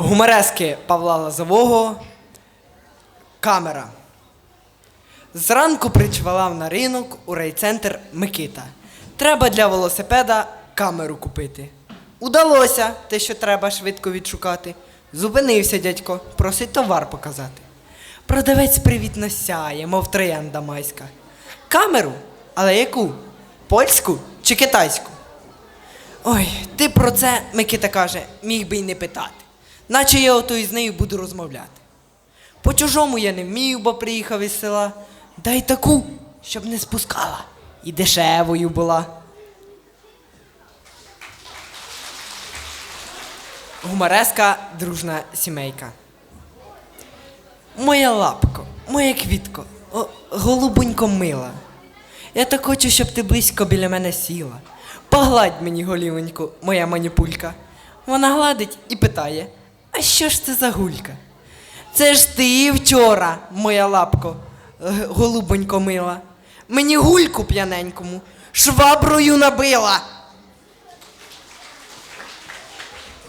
Гуморески Павла Лазового. Камера. Зранку причвалав на ринок у райцентр Микита. Треба для велосипеда камеру купити. Удалося те, що треба швидко відшукати. Зупинився дядько, просить товар показати. Продавець привітно сяє, мов троянда майська. Камеру? Але яку? Польську чи китайську? Ой, ти про це, Микита каже, міг би й не питати. Наче я ото із нею буду розмовляти. По чужому я не вмію, бо приїхав із села. Дай таку, щоб не спускала. І дешевою була. Гумореска дружна сімейка. Моя лапко, моя квітко, голубонько мила. Я так хочу, щоб ти близько біля мене сіла. Погладь мені голівоньку, моя маніпулька. Вона гладить і питає: А що ж це за гулька? Це ж ти вчора, моя лапко, голубонько мила. Мені гульку п'яненькому шваброю набила.